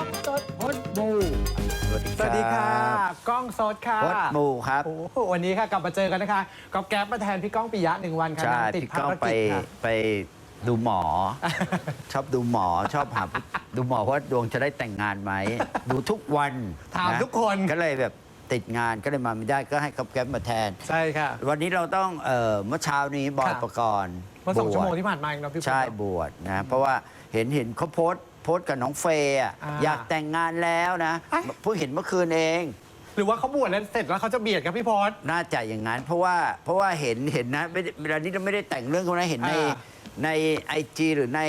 องสดพดบูสวัสดีสวัสดีค่ะกล้องสดค่ะพดบูครับโอ้โหวันนี้ค่ะกลับมาเจอกันนะคะกอบแก๊ปมาแทนพี่ก้องปิยะหนึ่งวันค่ะใช่นางติดพี่ภาก้องรไปกิจค่ะไปดูหมอ ชอบดูหมอชอบหาดูหมอว่าดวงจะได้แต่งงานไหม ดูทุกวันถามะทุกคนก็เลยแบบติดงานก็เลยมาไม่ได้ก็ให้กับแก๊ปมาแทน ใช่ค่ะ วันนี้เราต้องเอ่อเมื่อเช้านี้บอยค่ะประกรณ์เมื่อสองบวชชั่วโมงที่ผ่านมาเองเนาะพี่ใช่ปุ๊กบวชนะเพราะว่าเห็นเห็นเขาโพสต์โพสต์กับน้องเฟย์อะอ่าอยากแต่งงานแล้วนะเอ้ย เพิ่งเห็นเมื่อคืนเอง หรือว่าเขาบวชแล้วเสร็จแล้วเขาจะเบียดกับพี่พศ น่าจะอย่างนั้น เพราะว่าเพราะว่าเห็นเห็นนะไม่ได้เวลานี้เราไม่ได้แต่งเรื่องเขานะเห็นในอ่าในไอจีหรือใน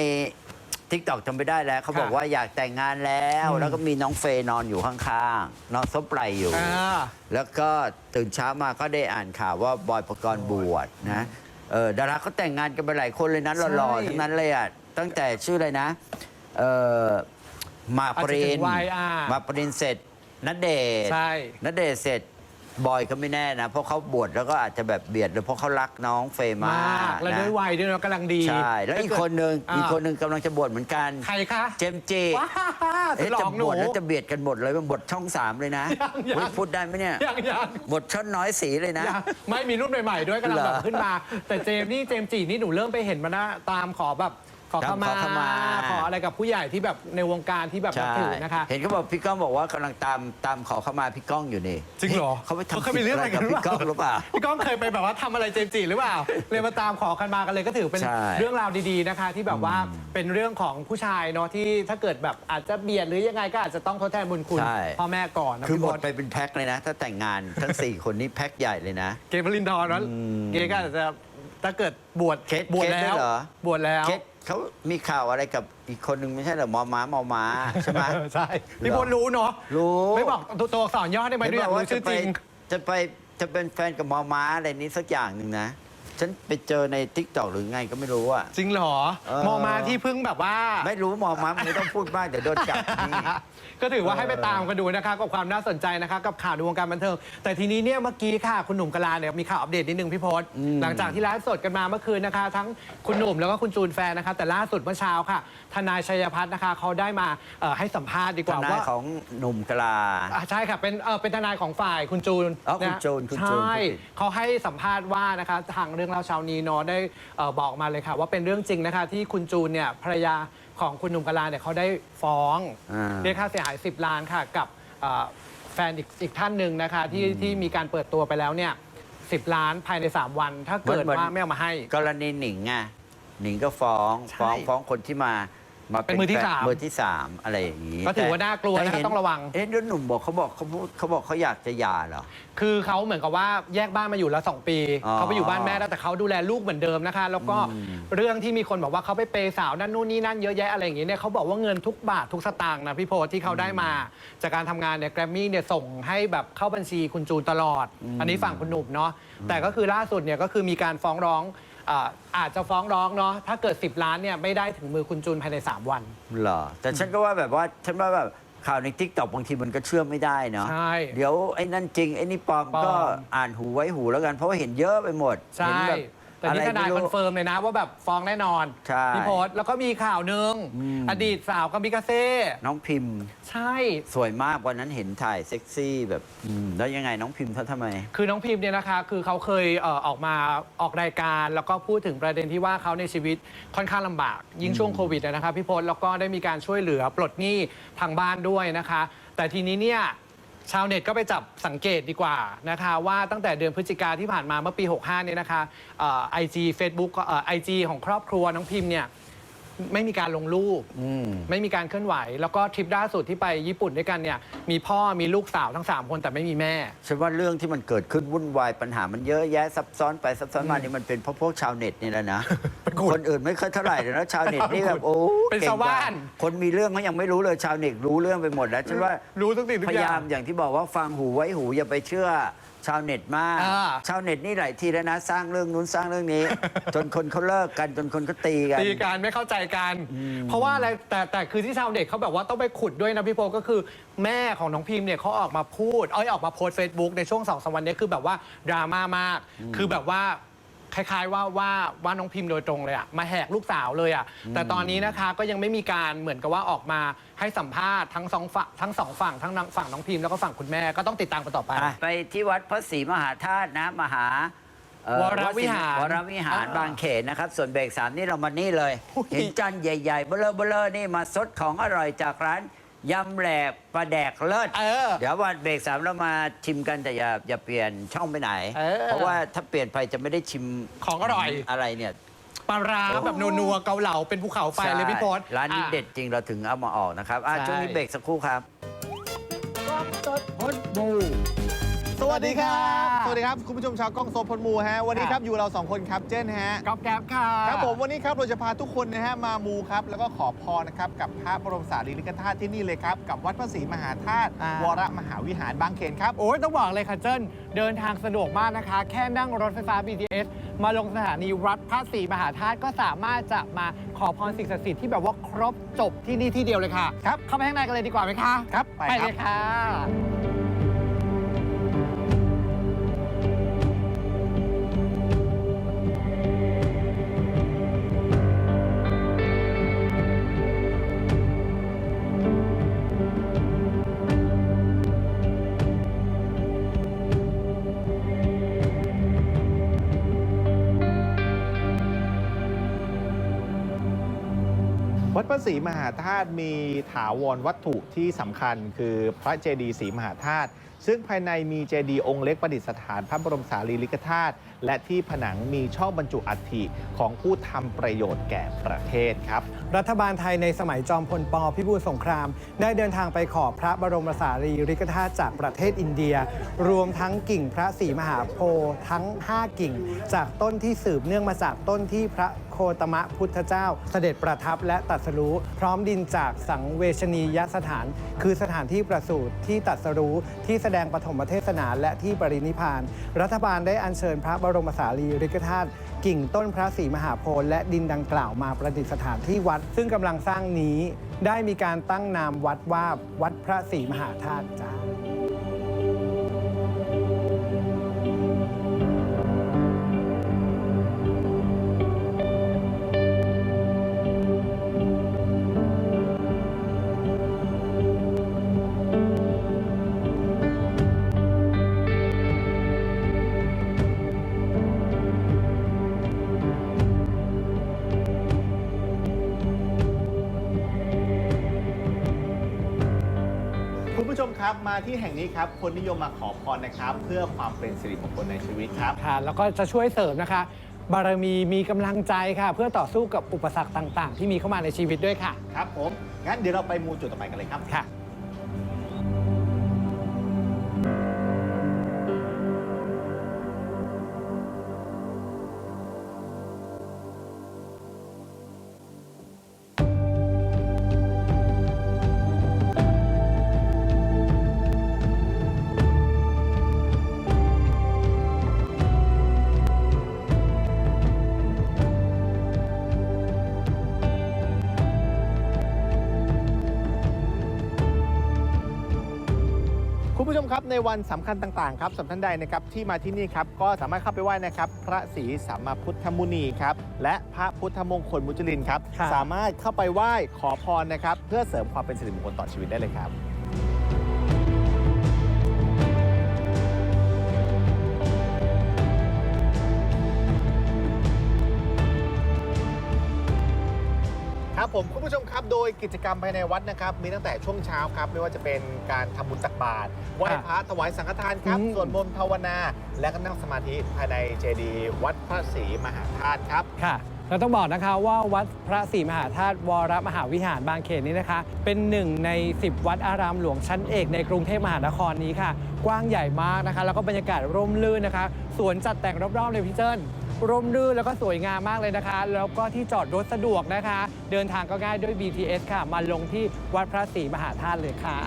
ทิกตอกจำไม่ได้แล้ว เขาบอกค่ะ ว่าอยากแต่งงานแล้วอืมแล้วก็มีน้องเฟย์นอนอยู่ข้างๆนอนซบไหลอยู่ อ่า แล้วก็ตื่นเช้ามาก็ได้อ่านข่าวว่าบอยประกรณ์บวชนะเออดาราเขาแต่งงานกันไปหลายคนเลยนะหล่อใช่ ๆทั้งนั้นเลยอะตั้งแต่ชื่ออะไรนะ เออหมากปรินอาจจะถึงวัยอ่าหมากปรินเสร็จนัดเดชน์ใช่ณเดชน์เสร็จบอยก็ไม่แน่นะ เพราะเขาบวชแล้วก็อาจจะแบบเบียดเลยเพราะเขารักน้องเฟย์มามากก แล้วนะด้วยวัยด้วยเนาะกำลังดีใช่ แล้วอีกคนนึงาอีกคนนึงกำลังจะบวชเหมือนกัน ใครคะเจมส์จีว้าเอ๊ะหลจะอกหบนู วชแล้วจะเบียดกันหมดเลยมันบทช่องสามเลยนะยังยัง เฮ้ยพูดได้ไหมเนี่ยยังยัง บทช่อนน้อยสีเลยนะ ยังไม่มีรุ่นใหม่ ๆ ด้วยกำลังเหรอแบบขึ้นมา แต่เจมส์นี่เจมส์จีนี่หนูเริ่มไปเห็นมานะตามขอแบบ ขอขมา ขอขมา ขออะไรกับผู้ใหญ่ที่แบบในวงการที่แบบนับใช่ถือนะคะ เห็นเขาบอกพี่ก้องบอกว่ากำลังตามตามขอเข้ามาพี่ก้องอยู่นี่จริงเหรอเขาไปเขาทำเคยมีเรื่องอะไรกันผิดกับพี่ก้องหรือเปล่า พี่ก้องเคยไปแบบว่าทำอะไรเจมส์จีหรือเปล่า เลยมาตามขอกันมากันเลยก็ถือเป็นใช่เรื่องราวดีๆนะคะ ที่แบบว่าเป็นเรื่องของผู้ชายเนาะที่ถ้าเกิดแบบอาจจะเบียดหรือยังไงก็อาจจะต้องทดแทนบุญคุณใช่ พ่อแม่ก่อนนะคือพี่หมบดอสไปเป็นแพ็คเลยนะ ถ้าแต่งงานทั้ง 4 คนนี้แพ็คใหญ่เลยนะ เกมพลินทร์เนาะอืมเกก็อาจจะถ้าเกิดบวชเคสบวชเคสด้แล้ววยเหรอ บวชแล้ว เคส เขามีข่าวอะไรกับอีกคนนึงไม่ใช่เหรอมอม้ามอม้าใช่ไหม เออใช่พี่พลรู้เนาะรู้ ไม่บอกตัวตัวอักษรย่อได้ไหมเห็นด้วยบอยาอกกว่ารู้จะชื่อไปจริง จะไปจะเป็นแฟนกับมอม้าอะไรนี้สักอย่างหนึ่งนะ ฉันไปเจอในทิกตอกหรือไงก็ไม่รู้อะจริงเหรอเออ มอมาที่เพิ่งแบบว่า ไม่รู้มอม้าไม่ต้องพูดมากเดี๋ยวโดนจับนี่ ก็ถือว่าให้ไปตามกันดูนะคะกับความน่าสนใจนะคะกับข่าวในวงการบันเทิง แต่ทีนี้เนี่ยเมื่อกี้ค่ะ คุณหนุ่มกลาเนี่ยมีข่าวอัปเดตนิดนึงพี่พศอืมหลังจากที่ไลฟ์สดกันมาเมื่อคืนนะคะ ทั้งคุณหนุ่มแล้วก็คุณจูนแฟนนะคะ แต่ล่าสุดเมื่อเช้าค่ะ ทนายชัยพัฒน์นะคะเขาได้มาเอ่อให้สัมภาษณ์ดีกทว่านายว่า ของหนุ่มกลา อะใช่ค่ะเป็นเออเป็นทนายของฝ่ายคุณจูนอ๋อคุณะจูนคุณจูนใช่พูดผิดเขาให้สัมภาษณ์ว่านะคะทางเรื่องเล่าเช้านี้เนาะได้เอ่อบอกมาเลยค่ะ ว่าเป็นเรื่องจริงนะคะที่คุณจูนเนี่ยภรรยาของคุณหนุ่มกลาเนี่ยเขาได้ฟ้อง อ่า เรียกค่าเสียหาย 10 ล้านค่ะ กับเอ่อแฟนอีกอีกท่านหนึ่งนะคะ ที่ที่มีการเปิดตัวไปแล้วเนี่ย10ล้านภายใน 3 วัน ถ้าเกิดเหมือนว่าไม่เอามาให้ กรณีหนิงไงหนิงก็ฟ้องใช่ ฟ้องฟ้องคนที่มา มาเป็นมือที่แฟสาม มือที่สามอะไรอย่างนี้ก็ถือว่าแน่ากลัวนะคะแเห็ต้องระวัง เอ๊ะแล้วหนุ่มบอกเขาบอกเขาพูดเขาบอกเขาอยากจะหย่าเหรอ คือเขาเหมือนกับว่าแยกบ้านมาอยู่แล้วสองปี อ๋อเขาไปอยู่บ้านแม่แล้วแต่เขาดูแลลูกเหมือนเดิมนะคะ แล้วก็อืม เรื่องที่มีคนบอกว่าเขาไปเปย์สาวนั่นนู่นนี่นั่นเยอะแยะอะไรอย่างเงี้ยเนี่ยเขาบอกว่าเงินทุกบาททุกสตางค์นะพี่โพธิ์ที่เขาได้มา จากการทำงานเนี่ยแกรมมี่เนี่ยส่งให้แบบเข้าบัญชีคุณจูนตลอด อันนี้ฝั่งคุณหนุ่มเนาะแต่ก็คือล่าสุดเนี่ยก็คือมีการฟ้องร้อง อ่าอาจจะฟ้องร้องเนาะถ้าเกิด 10 ล้านเนี่ยไม่ได้ถึงมือคุณจูนภายใน 3 วัน เหรอ แต่ฉันก็ว่าแบบว่าฉันว่าแบบข่าวในทิกตอกบางทีมันก็เชื่อไม่ได้เนาะใช่เดี๋ยวไอ้นั่นจริงไอ้นี่ปลอมปลอมก็อ่านหูไว้หูแล้วกันเพราะว่าเห็นเยอะไปหมดใช่ เห็นแบบ แต่นี่ทนายคอนเฟิร์มเลยนะว่าแบบฟ้องแน่นอนใช่พี่โพสต์แล้วก็มีข่าวหนึ่งอืม อดีตสาวกามิกาเซ่น้องพิมพ์ ใช่ สวยมากวันนั้นเห็นถ่ายเซ็กซี่แบบอืมแล้วยังไงน้องพิมพ์เขาทำไม คือน้องพิมพ์เนี่ยนะคะ คือเขาเคยเอ่อออกมาออกรายการ แล้วก็พูดถึงประเด็นที่ว่าเขาในชีวิตค่อนข้างลำบาก ยิ่งช่วงโควิดอะนะคะพี่พศแล้วก็ได้มีการช่วยเหลือปลดหนี้ทางบ้านด้วยนะคะ แต่ทีนี้เนี่ย ชาวเน็ตก็ไปจับสังเกตดีกว่านะคะว่าตั้งแต่เดือนพฤศจิกาที่ผ่านมาเมื่อปี 65 เนี่ยนะคะไอจีเฟซบุ๊กไอจีของครอบครัวน้องพิมพ์เนี่ยไม่มีการลงรูปอืมไม่มีการเคลื่อนไหว แล้วก็ทริปล่าสุดที่ไปญี่ปุ่นด้วยกันเนี่ยมีพ่อมีลูกสาวทั้งสามคนแต่ไม่มีแม่ฉันว่าเรื่องที่มันเกิดขึ้นวุ่นวายปัญหามันเยอะแยะซับซ้อนไปซับซ้อนมานี่มันเป็นเพราะพวกชาวเน็ตนี่แหละนะคนอื่นไม่ค่อยเท่าไหร่เลยนะชาวเน็ตนี่แบบโอ้ เป็นก่งชาวบ้านจังคนมีเรื่องเขายังไม่รู้เลยชาวเน็ตรู้เรื่องไปหมดแล้วฉันว่ารู้ทุกสิ่งทุพกอยยาาย่ามงอย่างที่บอกว่าฟังหูไว้หูอย่าไปเชื่อชาวเน็ตมาก อ่าชาวเน็ตนี่หลายทีแล้วนะ สร้างเรื่องนู้นสร้างเรื่องนี้ จนคนเขาเลิกกันจนคนเขาตีกัน ตีกันไม่เข้าใจกัน เพราะว่าอะไรแต่แต่คือที่ชาวเน็ตเขาแบบว่าต้องไปขุดด้วยนะพี่โพก็คือ แม่ของน้องพิมพ์เนี่ยเขาออกมาพูดเอ้ยออกมาโพสเฟซบุ๊กในช่วงสองสามวันเนี้คือแบบว่าดราม่ามาก คือแบบว่า คล้ายๆ ว่าว่าว่าน้องพิมพ์โดยตรงเลยอะมาแหกลูกสาวเลยอะแต่ตอนนี้นะคะก็ยังไม่มีการเหมือนกับว่าออกมาให้สัมภาษณ์ทั้งสองฝั่งทั้งสองฝั่งทั้งฝั่งน้องพิมพ์แล้วก็ฝั่งคุณแม่ก็ต้องติดตามกันต่อไปอะไปที่วัดพระศรีมหาธาตุนะมหาเอ่อวรวิหารวรวิหารอ่าบางเขนนะครับ ส่วนเบรกสามนี่เรามานี่เลย อุ้ยเห็นจานใหญ่ ๆ เบลอเบลอนี่มาซดของอร่อยจากร้าน ยำแหลกปลาแดกเลิศ เออ เดี๋ยววันเบรกสามเรามาชิมกันแต่อย่าอย่าเปลี่ยนช่องไปไหน เออ เพราะว่าถ้าเปลี่ยนไปจะไม่ได้ชิมของอร่อย อะไรเนี่ย ปลาร้าแบบนัวๆเกาเหลาเป็นภูเขาไฟเลยพี่พศใช่ร้านนี้อะเด็ดจริงเราถึงเอามาออกนะครับอะใช่ ช่วงนี้เบรกสักครู่ครับกล้องสดพดบู สวัสดีครับสสวัวัสสดีดีคครัรับบคุณผู้ชมชาวกล้องโซพลมูฮะ วันนี้คครัรับบอยู่เราสองคนครับเจนฮะก๊อฟแก๊บค่ะครับผมวันนี้ครับเราจะพาทุกคนนะฮะมามูครับ แล้วก็ขอพรนะครับ กับพระบรมสารีริกธาตุที่นี่เลยครับ กับวัดพระศรีมหาธาตุอ่าวรมหาวิหารบางเขนครับ โอ้ยต้องบอกเลยค่ะเจิ้นเดินทางสะดวกมากนะคะ แค่นั่งรถไฟฟ้า BTS มาลงสถานีวัดพระศรีมหาธาตุก็สามารถจะมาขอพรสิ่งศักดิ์สิทธิ์ที่แบบว่าครบจบที่นี่ที่เดียวเลยค่ะครับเข้าไปข้างในกันเลยดีกว่าไหมคะครับไปไปครับเลยค่ะ ระศรีมหาธาตุมีถาวรวัตถุที่สำคัญคือพระเจดีย์ศรีมหาธาตุ ซึ่งภายในมีเจดีย์องค์เล็กประดิษฐานพระบรมสารีริกธาตุและที่ผนังมีช่องบรรจุอัฐิของผู้ทำประโยชน์แก่ประเทศครับ รัฐบาลไทยในสมัยจอมพลปพิบูลสงคราม ได้เดินทางไปขอพระบรมสารีริกธาตุจากประเทศอินเดีย รวมทั้งกิ่งพระศรีมหาโพธิ์ทั้ง 5 กิ่ง จากต้นที่สืบเนื่องมาจากต้นที่พระโคตมะพุทธเจ้า เสด็จประทับและตรัสรู้พร้อมดินจากสังเวชนียสถาน คือสถานที่ประสูติที่ตรัสรู้ที่แสดงปฐมเทศนาและที่ปรินิพพาน รัฐบาลได้อัญเชิญพระบรมสารีริกธาตุกิ่งต้นพระศรีมหาโพธิ์และดินดังกล่าวมาประดิษฐานที่วัด ซึ่งกำลังสร้างนี้ได้มีการตั้งนามวัดว่าวัดพระศรีมหาธาตุจ้า คุณผู้ชมครับมาที่แห่งนี้ครับคนนิยมมาขอพรนะครับ เพื่อความเป็นสิริมงคลในชีวิตครับ ค่ะแล้วก็จะช่วยเสริมนะคะ บารมีมีกำลังใจค่ะ เพื่อต่อสู้กับอุปสรรคต่าง ๆ ที่มีเข้ามาในชีวิตด้วยค่ะ ครับผมงั้นเดี๋ยวเราไปมูจุดต่อไปกันเลยครับ ค่ะ คุณผู้ชมครับในวันสำคัญต่างๆครับสำหรับท่านใดนะครับที่มาที่นี่ครับก็สามารถเข้าไปไหว้นะครับ พระศรีสัมมาพุทธมุนีครับและพระพุทธมงคลมุจลินครับครับสามารถเข้าไปไหว้ขอพรนะครับ เพื่อเสริมความเป็นสิริมงคลต่อชีวิตได้เลยครับ ครับผมคุณผู้ชมครับโดยกิจกรรมภายในวัดนะครับมีตั้งแต่ช่วงเช้าครับไม่ว่าจะเป็นการทำบุญตักบาตรไหว้พระถวายสังฆทานครับอืม สวดมนต์ภาวนา และก็นั่งสมาธิภายในเจดีย์วัดพระศรีมหาธาตุครับ ค่ะเราต้องบอกนะคะว่าวัดพระศรีมหาธาตุวรมหาวิหารบางเขนนี้นะคะ เป็นหนึ่งใน 10 วัดอารามหลวงชั้นเอกในกรุงเทพมหานครนี้ค่ะ กว้างใหญ่มากนะคะ แล้วก็บรรยากาศร่มรื่นนะคะ สวนจัดแต่งรอบๆเลยพี่เจิ้น ร่มรื่นแล้วก็สวยงามมากเลยนะคะ แล้วก็ที่จอดรถสะดวกนะคะ เดินทางก็ง่ายด้วย BTS ค่ะ มาลงที่วัดพระศรีมหาธาตุเลยค่ะ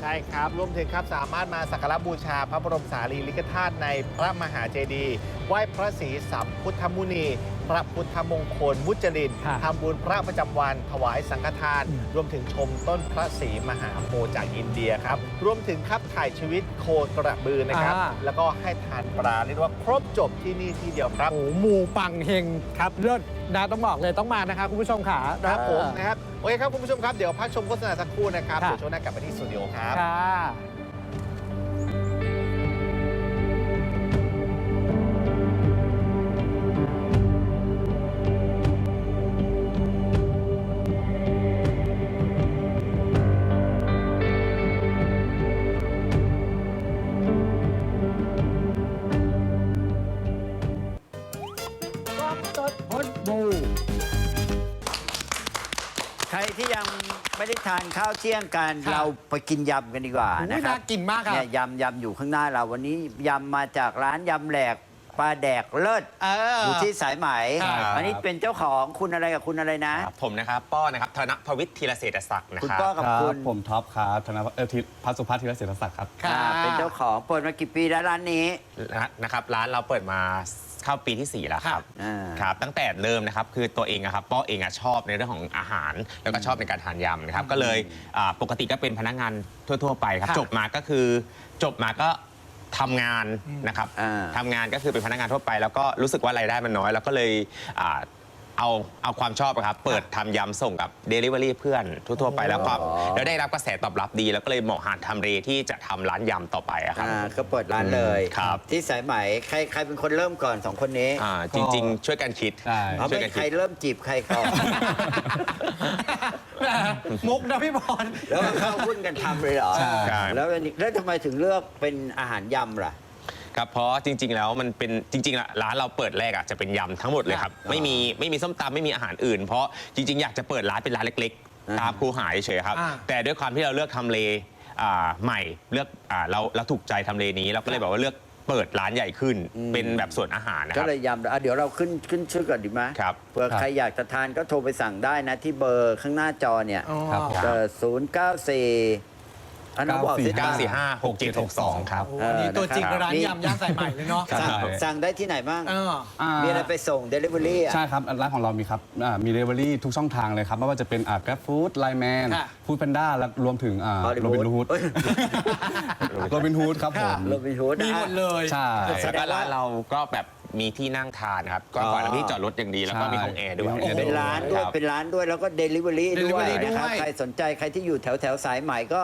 ใช่ครับรวมถึงครับสามารถมาสักการะบูชาพระบรมสารีริกธาตุในพระมหาเจดีย์ ไหว้พระศรีสัมพุทธมุนี พระพุทธมงคลมุจลินค่ะทำบุญพระประจำวันถวายสังฆทานรวมถึงชมต้นพระศรีมหาโพธิ์จากอินเดียครับ รวมถึงครับถ่ายชีวิตโคกระบือนะครับ อ่า แล้วก็ให้ทานปลาเรียกได้ว่าครบจบที่นี่ที่เดียวครับ โอ้โหหมูปังเฮงครับเลิศนะต้องบอกเลยต้องมานะคะคุณผู้ชมค่ะครับผมเออนะครับ โอเคครับคุณผู้ชมครับ เดี๋ยวพักชมโฆษณาสักครู่นะครับค่ะ เดี๋ยวช่วงหน้ากลับไปที่สตูดิโอครับ ค่ะ ที่ยังไม่ได้ทานข้าวเที่ยงกันค่ะ เราไปกินยำกันดีกว่าอุ๊ยนะครับน่ากินมากค่ะเนี่ยยำยำอยู่ข้างหน้าเราวันนี้ยำมาจากร้านยำแหลกปลาแดกเลิศเออ อยู่ที่สายไหมครับ อันนี้เป็นเจ้าของคุณอะไรกับคุณอะไรนะ ครับผมนะครับป้อนะครับธนพวิทย์ธีรเศรษฐศักดิ์นะคุณครับ ป้อกับครัคุบณผมท็อปครับธนวัฒน์เออทิพัสุพัฒน์ธีรเศรษฐศักดิ์ครับ ค่ะ อ่าเป็นเจ้าของเปิดมากี่ปีแล้วร้านนี้ นะครับร้านเราเปิดมา เข้าปีที่ 4 แล้วครับอ่า ครับ ตั้งแต่เริ่มนะครับคือตัวเองอะครับป้อเองอะชอบในเรื่องของอาหาร แล้วก็ชอบในการทานยำนะครับก็เลยอ่าปกติก็เป็นพนักงานทั่ว ๆ ไปครับค่ะจบมาก็คือจบมาก็ทำงานนะครับอ่า ทำงานก็คือเป็นพนักงานทั่วไป แล้วก็รู้สึกว่ารายได้มันน้อย แล้วก็เลยอ่า เอาเอาความชอบอะครับ เปิดทำยำส่งกับ Delivery เพื่อนทั่วๆไปแล้วก็อ๋อแล้วได้รับกระแสตอบรับดี แล้วก็เลยเหมาะหาทำเลที่จะทำร้านยำต่อไปอะครับ อ่าก็เปิดร้านเลยครับ ที่สายไหมใครใครเป็นคนเริ่มก่อนสองคนนี้อ่าจริง ๆ ช่วยกันคิด ใช่ เอาช่วยไม่กันใครคิด เริ่มจีบใครก่อนแหมมุกนะพี่บอล แล้วก็เข้าหุ้นกันทำเลยเหรอใช่ใช่ แล้วอันนี้แล้วทำไมถึงเลือกเป็นอาหารยำล่ะ ครับเพราะจริง ๆ แล้วมันเป็นจริงๆอะร้านเราเปิดแรกอะจะเป็นยำทั้งหมดเลยครับอ๋อไม่มีไม่มีส้มตำไม่มีอาหารอื่น เพราะจริง ๆ อยากจะเปิดร้านเป็นร้านเล็กอ่าๆตามครูหายเฉยๆครับ อ่า แต่ด้วยความที่เราเลือกทำเลอ่าใหม่เลือกอ่าเราเราถูกใจทำเลนี้เราก็เลยแบบว่าเลือกเปิดร้านใหญ่ขึ้น เป็นแบบส่วนอาหารนะคก็รับ เลยยำอะเดี๋ยวเราขึ้นขึ้นชื่อก่อนดีไหมครับ เผื่อครับใครอยากจะทานก็โทรไปสั่งได้นะที่เบอร์ข้างหน้าจอเนี่ยอ๋อ ครับผมศูนย์เก้าสี่ อันนั้นบอกสิ945 9456762 ครับ โอ้โหนี่ตัวจริงเออนะครับร้านยำย่างสายใหม่เลยเนาะ สั่งใช่ สั่งได้ที่ไหนบ้าง เออ อ่ามีอะไรไปส่ง Delivery อะ ใช่ครับร้านของเรามีครับอ่ามีเดลิเวอรี่ทุกช่องทางเลยครับ ไม่ว่าจะเป็นอ่า Grab Food Line Man ค่ะ Food Panda และรวมถึงอ่า Hollywood โรบินฮูดเอ้ย โรบินฮูดครับผม โรบินฮูดมีหมดเลย ใช่ แสดงว่าแล้วก็ร้านเราก็แบบมีที่นั่งทานครับ ก็ก่อนแล้วที่จอดรถอย่างดี แล้วก็มีห้องแอร์ด้วยมีห้องแอร์เป็นร้านด้วยครับเป็นร้านด้วย แล้วก็ Delivery ด้วย Delivery ด้วยนะครับใครสนใจ ใครที่อยู่แถวแถวสายใหม่ก็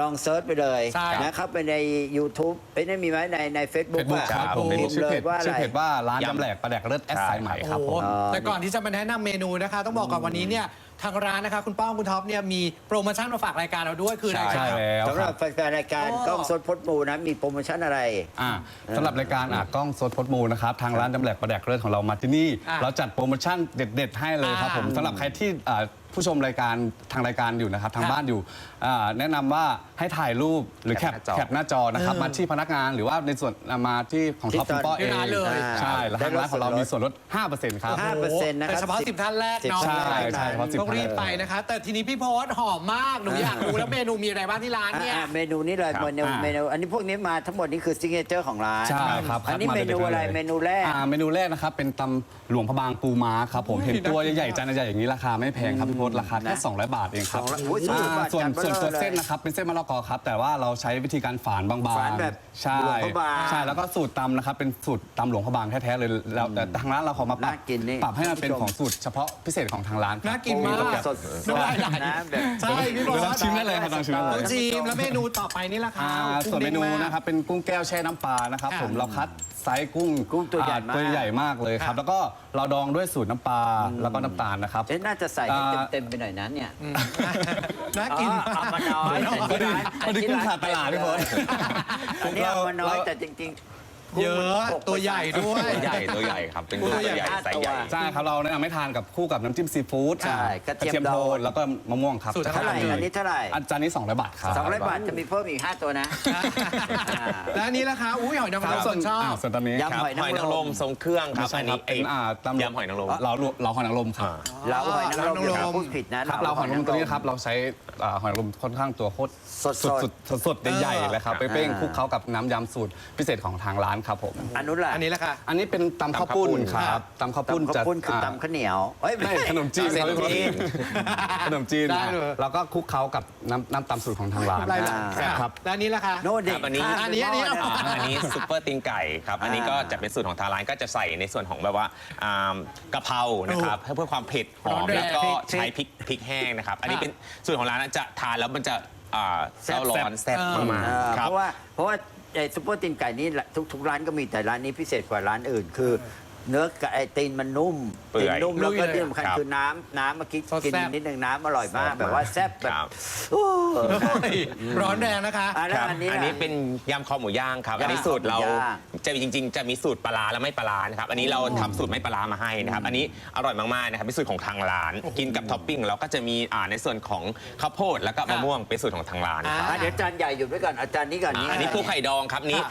ลองเซิร์ชไปเลยใช่นะครับไปใน YouTube ไปในมีไหมในใน Facebook เฟซบุ๊กอะครับผม พิเป็นมพ์ชื่อเลเพยจว่าอะชื่อไรเพจว่าร้านยำยำแหลกปลาแดกเลิศแอสใช่ไซใหม่ครับผโอ้มโหอ๋อแต่ก่อนที่จะมาแนะนำเมนูนะคะ ต้องบอกก่อนวันนี้เนี่ยทางร้านนะคะคุณป้องคุณท็อปเนี่ยมีโปรโมชั่นมาฝากรายการเราด้วยคืออะไรใช่ครับ แล้วสำหครัรับบ แฟนๆรายการโอ้ กล้องสดพดมูนะ มีโปรโมชั่นอะไร อ่าสำหรับรายการอะกล้องสดพดมูนะครับ ทางร้านจำแหลกประแดกเลิศของเรามาที่นี่ อะเราจัดโปรโมชั่นเด็ด ๆ ให้เลยครับผมอ่าสำหรับใครที่อ่า ผู้ชมรายการทางรายการอยู่นะครับ ทางครับบ้านอยู่อ่าแนะนำว่าให้ถ่ายรูปหรือแคปแคปหน้าจอแคปหน้าจอนะครับเออมาที่พนักงานหรือว่าในส่วนมาที่ของท็อปที่คุณป้อตอนเองที่ร้านเลย ใช่แล้วทางร้านของเรามีส่วนลด 5%ครับห้า5%นะครับแต่เฉพาะสิบสิบท่านแรกเนาะสิบใช่ใช่เฉพาะ10ต้องรีบไปนะคะ แต่ทีนี้พี่โพสหอมมาก หนูอยากรู้แล้วเมนูมีอะไรบ้างที่ร้านเนี่ย อะเมนูนี้เลยครับเมนูอ่าเมนูอันนี้พวกนี้มาทั้งหมดนี่คือซิกเนเจอร์ของร้านใช่ครับอันนี้คัดาเมนูด็ดๆอะไรลยเมนูแรก อ่าเมนูแรกนะครับเป็นตำ หลวงพระบางปูม้าครับผมอุ้ยเห็นตัวน่ากินใหญ่มากๆจานใหญ่ๆอย่างนี้ราคาไม่แพงครับพี่พศราคาแค่นะ200 บาทเองครับสองร้อยอุ้ยอ่า200บาทส่วนจัดเบอร์ส่วนตัวเลยเส้นนะครับเป็นเส้นมะละกอครับ แต่ว่าเราใช้วิธีการฝานบางๆฝานแบบใช่หลวงพระบางใช่แล้วก็สูตรตำนะครับเป็นสูตรตำหลวงพระบางแท้ๆเลยแล้วแต่ทางร้านเราขอมาปรับน่ากินนี่ ปรับให้มันเป็นคุณผู้ชมของสูตรเฉพาะพิเศษของทางร้านครับน่ากินมาก แบบสดน้ำลายไหลนะแบบ ใช่พี่บอเดี๋ยวลองสชิมได้เลยครับลองชิมได้เลต้อยงชิมแล้วเมนูต่อไปนี่ละคะอ่าส่วนเมนูนะครับเป็นกุ้งแก้วแช่น้ำปลานะครับค่ะผมเราคัดไซส์กุ้งกุ้งตัวใหญ่มากอ่ตัวใหญ่มากเลยครับค่ะแล้วก็เราดองด้วยสูตรน้ำปลาแล้วก็น้ำตาลนะครับเอ๊ะน่าจะใส่ให้อ่า เต็มๆไปหน่อยนั้นเนี่ยน่ากินอ๋อเอามาน้อยแต่พอที่ดีร้านพอดีกุ้งขาดตลาดพี่พศอันนี้เอามาน้อยแต่จริงๆกุ้ง เยอะมันกตัวใหญ่ด้วย ตัวใหญ่ตัวใหญ่ครับ เป็นตัวตัวใหญ่ใหญ่ไซส์ใหญ่ใช่ครับเราแนะนำให้ทานกับคู่กับน้ำจิ้มซีฟู้ดใช่กระเทียมดองโทนแล้วก็มะม่วงครับสูตรจะเท่าไหร่ทลยอันนี้เท่าไหร่อันจานนี้200บาทครับสองร้อยบาทจะมีเพิ่มอีก5ตัวนะ แล้วอันนี้ละคะอุ้ยหอยนางครรับมส่ส่ววนนชอบอ่าส่วนตอนนี้ยำครับหอยนางรมหอยนางรมทรงเครื่องคไม่รับใช่อันครันี้บเป็นอ่าตำยำหอยนางรม เราเราหอยนางรมครับอ่าเราหอยนางรมเราหอยนางรมอย่าพูดผิดนะครับเราหอยนางรมตัวนี้ครับเราใช้อ่าหอยนางรมค่อนข้างตัวโคตรสดๆสุดๆสดๆใหญ่ๆเลยครับไปเป้งคลุกเคล้ากับน้ำยำสูตรพิเศษของทางร้านครับผม อันนู้นล่ะอันนี้แหละค่ะ อันนี้เป็นตำข้าวปุ้นครับตำข้าวปุ้นตำข้าวปุ้นคือจะตำข้าวเหนียวเอ้ยไม่ขนมจีนเส้นครับจีน ขนมจีนได้เลย แล้วก็คลุกเคล้ากับน้ำน้ำตำสูตรของทางร้านอะไรล่ะครับ แล้วอันนี้แหละค่ะ โน่นเด็คกรับอันนี้อันนี้อันนี้ข้าวอันนี้ซุปเปอร์ตีนไก่ครับ อันนี้ก็อ่าจะเป็นสูตรของทางร้านก็จะใส่ในส่วนของแบบว่าอ่ากะเพรานะครับเพื่อเพื่อความเผ็ดหอร้อมนแรง แล้วก็พริกใช้พริกพริกแห้งนะครับ อันนี้เป็นสูตรของร้านนะจะทานแล้วมันจะอ่าแซ่บเจ้าร้อนแซ่บเออมากอ่าๆคเพรับราะว่าเพราะว่า ไอ้ซุปเปอร์ตีนไก่นี่ทุกทุกร้านก็มีแต่ร้านนี้พิเศษกว่าร้านอื่น คือ เนื้อไก่ไอ้ตีนมันนุ่มเปื่ตีอยนนุ่มแล้วก็ลุยเลยที่สำคัญครับคือน้ำน้ำเมื่อกี้สดกินแซ่บ นิดนึงน้ำอร่อยมากแซ่บแบบว่าแซ่บแบครับบโอ้โอ้ยร้อนแรงนะคะ อะแล้ควรับอันนี้ อันนี้ล่ะเป็นยำคอหมูย่างครับยำอันนี้สูตรเราคอหมูย่างจะมีจริง ๆ จะมีสูตรปลาร้าและไม่ปลาร้านะครับ อันนี้เราทำสูตรไม่ปลาร้ามาให้นะครับ อันนี้อร่อยมากๆนะครับเป็นสูตรของทางร้าน กินกับท็อปปิ้งแล้วก็จะมีอ่าในส่วนของข้าวโพดแล้วก็มะม่วงเป็นสูตรของทางร้านครับ อะเดี๋ยวจานใหญ่หยุดไว้ก่อนอาจารย์นี้ก่อน อ่านี่อันนี้ปูไข่ดองครับนี้ค่ะ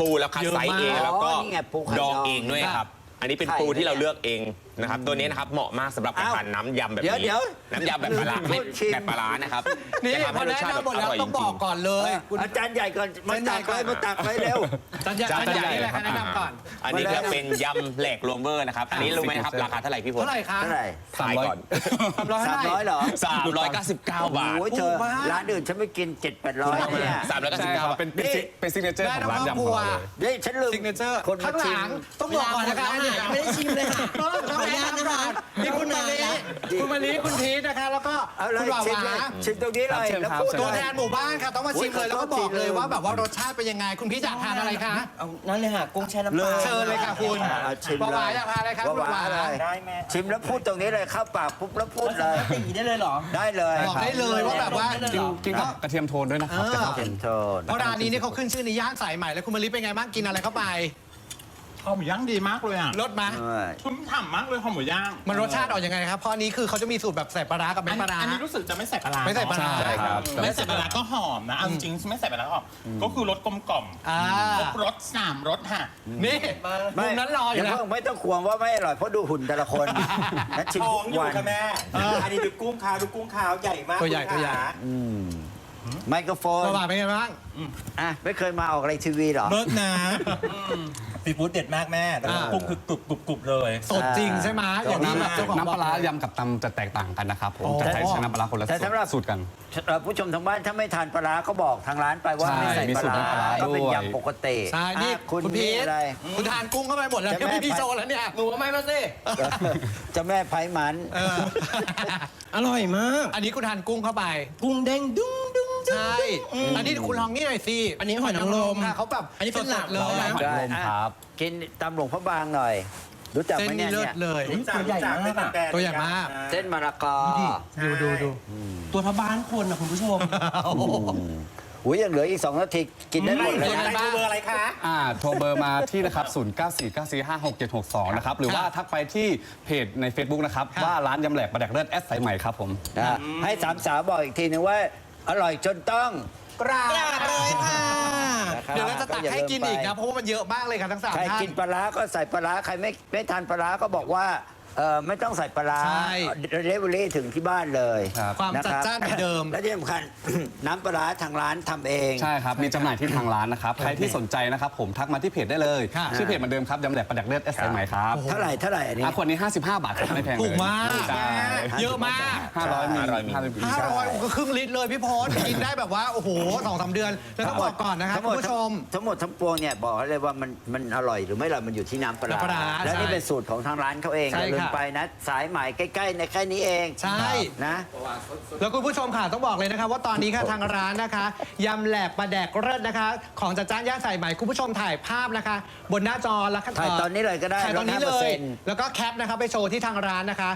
ปูแล้วคัดไซส์เองเยอะมากแล้วก็อ๋อนี่ไงปูไข่ดองดองเองด้วยครับ อันนี้เป็นไข่ปูที่เราเนี่ยเลือกเอง นะครับตัวนี้นะครับเหมาะมากสำหรับการอ้าวทานน้ำยำแบบเดี๋ยวนี้เดี๋ยวน้ำยำแบบปลาร้าไม่ชิม แบบปลาร้านะครับนี่จะทำพอให้รสแนะชาติแบบนำหมดอแล้วร่อยจต้องบริอง กก่อนเลยคุณ อาจารย์ใหญ่ก่อนมาอาจารย์ใหญ่ตักก่เลอนยมาตักเลยเร็วจานใหญ่จานจานใหญ่ใหญ่นี่แหละค่ะครับแนะนำก่อน อันนี้ก็เป็นยำแหลกรวมเวอร์นะครับ อันนี้รู้ไหมครับ ราคาเท่าไหร่พี่พลเท่าไหร่คะเท่าไหร่ทายก่อน สามร้อยสามร้อยเหรอ399 บาท โอ้ยเธอถูกมากร้านอื่นฉันไม่กินเจ็ดแปดร้อยเนี่ยสามร้อยเก้าสิใช่บเก้าครับบาท เป็นเป็นซิเป็นซิกเนเจอร์ได้ของร้านทั้งยำของเราครอบครัวเลย เฮ้ยฉันลืมซิกเนเจอร์คนมาข้างหชิลัมงต้องบอกก่อนนะคะเวลาหมดแล้วค่ะไม่ได้ชิมเลยค่ะ ต้องต้องแนะนำก่อนนี่คุณมาลีคุณมาลีคุณพีทนะคะ แล้วก็เอาเลยคุณหวาชิมหเลวายชิมตรงนี้เลยครับเชิญแล้วครับพูดเชิญตัวเลแทยนหมู่บ้านค่ะ ต้องมาชิมเลยโอ้ยแล้วก็บอกเลยขอโทษทีว่าแบบว่ารสชาติเป็นยังไง คุณพีทอยากทานอะไรคะ เอานั่นเลยค่ะกุ้งแช่น้ำปลาเชิญเลยค่ะคุณเอาชิมหวาเลหวายอยากทานอะไรครับหคุณหวาวานเลยได้แม่ชิมแล้วพูดตรงนี้เลยเข้าปากปุ๊บแล้วพูดเลย ตีได้เลยเหรอ ได้เลยบอกได้เลยว่าแบบว่าได้เลยเหรอกินกับกระเทียมโทนด้วยนะครับเออจะเข้ากัเต็นมโทน เพราะร้านนี้นี่เขาขึ้นชื่อในย่านสายใหม่แล้วคุณมาลีเป็นไงบ้างกินอะไรเข้าไป ข้าวหมูย่างดีมากเลยอะรสมาเออชุ่มฉ่ำมากเลยข้าวหมูย่างมันรสชาติออกยังไงครับเพราะอันนี้คือเขาจะมีสูตรแบบใส่ปลาร้ากับไม่อันปลาร้า อันนี้รู้สึกจะไม่ใส่ปลาร้าไม่ใส่ปลาร้าเนอะใช่ครับไม่ใส่ปลาร้าก็หอมนะเอาจริงๆไม่ใส่ปลาร้าก็หอมก็คือรสกลมกล่อมอ่าครบรสสามรสค่ะ นี่มุมนั้นรออยู่ย่านะ เพิ่งไม่ต้องควงว่าไม่อร่อยเพราะดูหุ่นแต่ละคนนะชิมท้อทุงกอยู่วันค่ะแม่ อันนี้ดูกุ้งขาวดูกุ้งขาวใหญ่มากตัวใหญ่คุณตัวใหญ่ ขาอืมไมโครโฟนหวาหวาเป็นไงบ้าง อะไม่เคยมาออกอะไรทีวีเหรอรสนะซีฟู้ดเด็ดมากแม่แล้วก็อ่ากุ้งคือกรุบกรุบกรุบเลย สดจริงใช่ไหมอย่างที่แบบเจ้าของน้ำปลาร้าบอกเลยยำกับตำจะแตกต่างกันนะครับผมอ๋อจะใช้ใช้น้ำปลาร้าคนละแต่สำหรับสูตรกัน เอ่อผู้ชมทางบ้านถ้าไม่ทานปลาร้าก็บอกทางร้านไปว่าใช่ไม่ใส่มีปลาสูตรน้ำปลาร้าร้าก็เป็นด้วย ยำปกติใช่นี่อะคุณคุณพีมีทอะไร คุณทานกุ้งเข้าไปหมดแล้วจะเนี่ยแม่ ไม่มีโชว์แล้วเนี่ย หนูเอาไม่มาสิ เจะแม่ไผ่มัน เออ อร่อยมาก อันนี้คุณทานกุ้งเข้าไป กุ้งเด้งดุ้งดุ้งดุ้ง ใช่ อันนี้คุณลองนี่หน่อยสิอันนี้หอยนางรมค่ะเขาแบบอันนี้เป็นหลักสดๆเลยเรานะหอยนางรมครับ กินตำหลวงพระบางหน่อย รู้จักเส้นไหมนี้เนี่ยเลิเนี่ศยเลยรู้จักตัวใหญ่รู้จักมากไม่ต้องแปลตัวใหญ่มาก เส้นมะละกอดูดูดูตัวเท่าบ้านคนนะคุณผู้ชม อุ้ยยังเหลืออีก 2 นาทีกินได้หมดเลยยังไงนะบ้างเบอร์อะไรคะ อ่าโทรเบอร์มาที่นะครับ 0949456762 นะครับ หรือว่าทักไปที่เพจใน Facebook นะครับครับว่าร้านยำแหลกประแดกเลือดแอดสายใหม่ครับผม นะให้สามสาวบอกอีกทีนึงว่า อร่อยจนต้องกราบเลยค่ะ นะครับเดี๋ยวเราจะตักให้กินอีกนะ เพราะว่ามันเยอะมากเลยค่ะทั้งสามใครท่านกินปลาร้าก็ใส่ปลาร้าใครไม่ไม่ทานปลาร้าก็บอกว่า เออไม่ต้องใส่ปลาร้าใช่เดลิเวอรี่ถึงที่บ้านเลยครับ ความนะจัดรับจ้านเหมือนเดิม และที่สำคัญ น้ำปลาร้าทางร้านทำเอง ใช่ครับ มีจำหน่ายที่ทางร้านนะครับ ใครที่สนใจนะครับ ผมทักมาที่เพจได้เลย ค่ะ ชื่อเพจเหมือนเดิมครับยำแหลกประแดกเลือดแอดสายใหม่ครับเท่าไหร่เท่าไหร่อันนี้ อะขวดนี้ 55 บาทครับไม่แพงเลยถูกมาก ใช่เยอะมาก500มิล500มิล500มิล ห้าร้อยก็ครึ่งลิตรเลยพี่พศกินได้แบบว่า โอ้โหสองสามเดือน แล้วต้องบอกก่อนนะครับทั้งหคุมณดผู้ชม ทั้งหมดทั้งปวงเนี่ยบอกให้เลยว่ามันมันอร่อยหรือไม่อร่อยมันอยู่ที่น้ำปลาน้ำปลาร้าและนี่ใช่เป็นสูตรของทางร้านเขาเองใช่อย่าลืมค่ะไปนะ สายใหม่ใกล้ๆ ในแค่นี้เองใช่ นะ แล้วคุณผู้ชมค่ะต้องบอกเลยนะคะ ว่าตอนนี้ค่ะทางร้านนะคะยำแหลกปลาแดกเลิศนะคะ ของจัดจ้านย่านสายใหม่คุณผู้ชมถ่ายภาพนะคะ บนหน้าจอแล้วถ่ายตอนนี้เลยก็ได้ถ่ายตอนนี้ลเลดย 5%แล้วก็แคปนะคะไปโชว์ที่ทางร้านนะคะ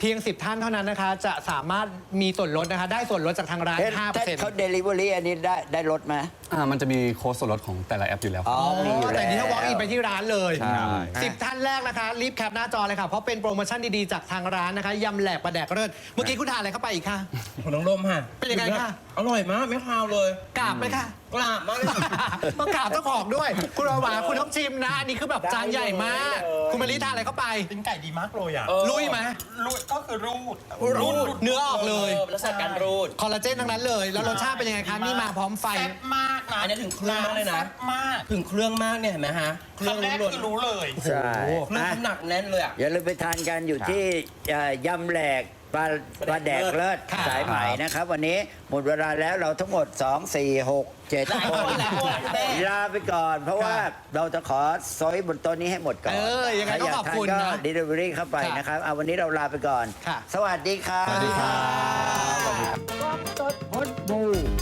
เพียง 10 ท่านเท่านั้นนะคะ จะสามารถมีส่วนลดนะคะ ได้ส่วนลดจากทางร้านเอ๊ะถ้า5%เขาเดลิเวอรี่อันนี้ได้ได้ลดไหม อ่ามันจะมีโค้ดส่วนลดของแต่ละแอปอยู่แล้วอ๋อมีอยู่แต่แล้ว นี่ถ้าวอล์กอินไปที่ร้านเลย ใช่สิบท่านแรกนะคะ รีบแคปหน้าจอเลยค่ะ เพราะเป็นโปรโมชั่นดีๆ จากทางร้านนะคะยำแหลกปลาแดกเลิศเมื่อกี้คุณทานอะไรเข้าไปอีกค่ะของน้องลมค่ะเป็นยังไงคะ อร่อยมากไม่คาวเลยกราบไหมคะ กราบมากเลยค่ะต้องกราบเจ้าของด้วย คุณอาหวาคุณต้องชิมนะอันนี้คือแบบจานใหญ่มากคุณมาริทานอะไรเข้าไป เป็นไก่ดีมากเลยอะเออ ลุยไหมรูดก็คือรูดรูดเนื้อออกเลย ลักษณะการรูด คอลลาเจนทั้งนั้นเลย แล้วรสชาติเป็นยังไงคะ นี่มาพร้อมไฟ แซ่บมาก นะอันนี้ถึงเครื่องมากเลยนะ แซ่บมากถึงเครื่องมากเนี่ยเห็นไหมฮะ เครื่องคำแรกล้วนคือรู้เลย ใช่ โอ้โหเครื่องอะน้ำหนักแน่นเลยอะ อย่าลืมไปทานกันอยู่ที่เอ่อยำแหลกปลาปลาแดกเลิศค่ะสายไหมนะครับ วันนี้หมดเวลาแล้วเราทั้งหมด 2 4 6 7หลายคคนนหลายคนแม่ลาไปก่อน เพราะว่าเราจะขอซอยบนโต๊ะนี้ให้หมดก่อนเออยังไงก็ใครยาขอบคุณทานนะก็ delivery เข้าไปค่ะนะครับเอาวันนี้เราลาไปก่อน ค่ะ สวัสดีครับสวัสดีครับ